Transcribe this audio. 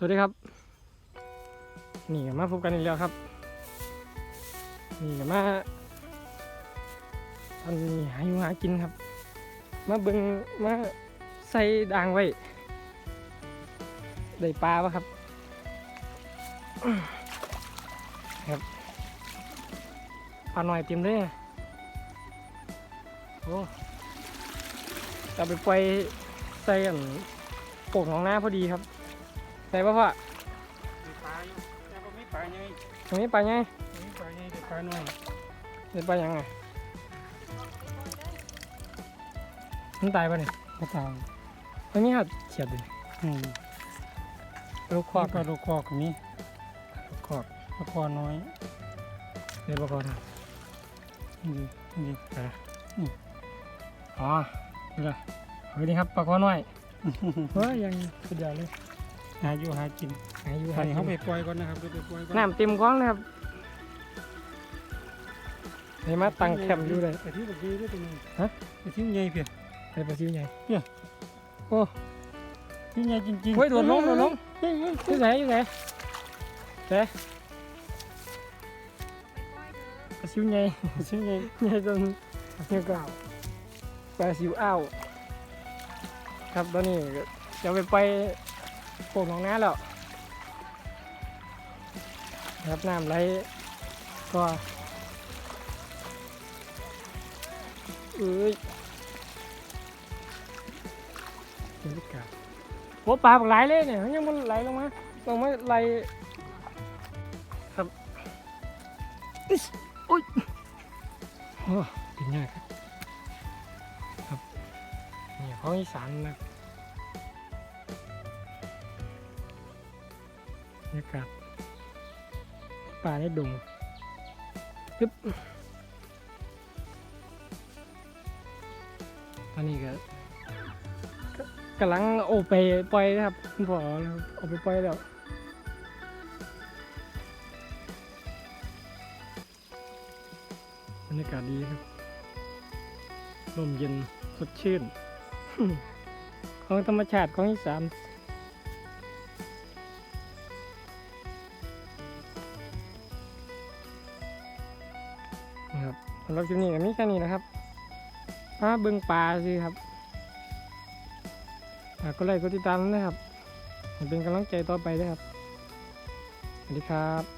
สวัสดีครับ นี่กมาพบกันอีกแล้วครับ นี่กมาตอนนี้หาอยู่หากินครับ มาเบิงมาใส่ด่างไว้ ได้ปลาปะครับ ครับปลาหน่อยเต็มเลยโอ้จะไปปล่อยใส่อันโป่งหนองน้าพอดีครับ ใส่ปะพ่อมีปลาอยู่แต่ก็มีปลาใหญ่ตรงนี้ปลาไงมีปลาใหญ่แต่ปลาน้อยเด็ดปลายังไงมันตายปะเนี่ยก็ตายตรงนี้หัดเฉียดเลยอืมลูกคคออกกก็ลูกคอกก็มีลูกคอกลูกคอน้อยเด็ดปลาคอทนี่นี่ำนะอ๋อนี่ละเอาไปดีครับปลาคอน้อยเฮ้ยยังสุดยอดเลย หาอยู่หากินหาอยู่ตอหานนี้กิเขาไปนปล่อยก่อนนะครับเดี๋ยวไปปล่อยก่อนน้ำเต็มกล้องนะครับนี่มาตั้งแคมป์อยู่เลยแต่ที่เมื่อกี้ด้วยตัวนี้ฮะแต่ที่ใหญ่เพียไอ้ปลาซิวใหญ่เนี่ยโอ้ที่ใหญ่จริงๆเฮ้ยโดดลงโดดลงเฮ้ยเฮ้ยอยู่ไหนอยู่ไหนเด้ปลาซิวใหญ่ที่ใหญ่ใหญ่จนเนี่ยก็ปลาซิวอ้าวครับตอนนี้ก็จะไปไป โป่งหนองน้าแล้วนะครับน้ำไหลก็เอ้ยบรรยากาศโอ้ปลาบักหลายเลยเนี่ยยังมันไหลลงมาลงมาไหลครับอิ๊ยโอ้ยโอ้เป็นยากครับครับนี่ของอีสานนะบ รรยากาศป่าในดงปึ๊บตอนนี้ก็กำลังโอไปปล่อยนะครับคุณพ่อนะครับเอาไปปล่อยแล้วบรรยากาศดีครับลมเย็นสดชื่น ของธรรมชาติของอีสาน นะครับสำหรับคลิปนี้ก็มีแค่นี้นะครับมาเบิ่งปลาสิครับฝากก็ไลค์กดติดตามนะครับ เป็นกำลังใจต่อไปด้วยครับ สวัสดีครับ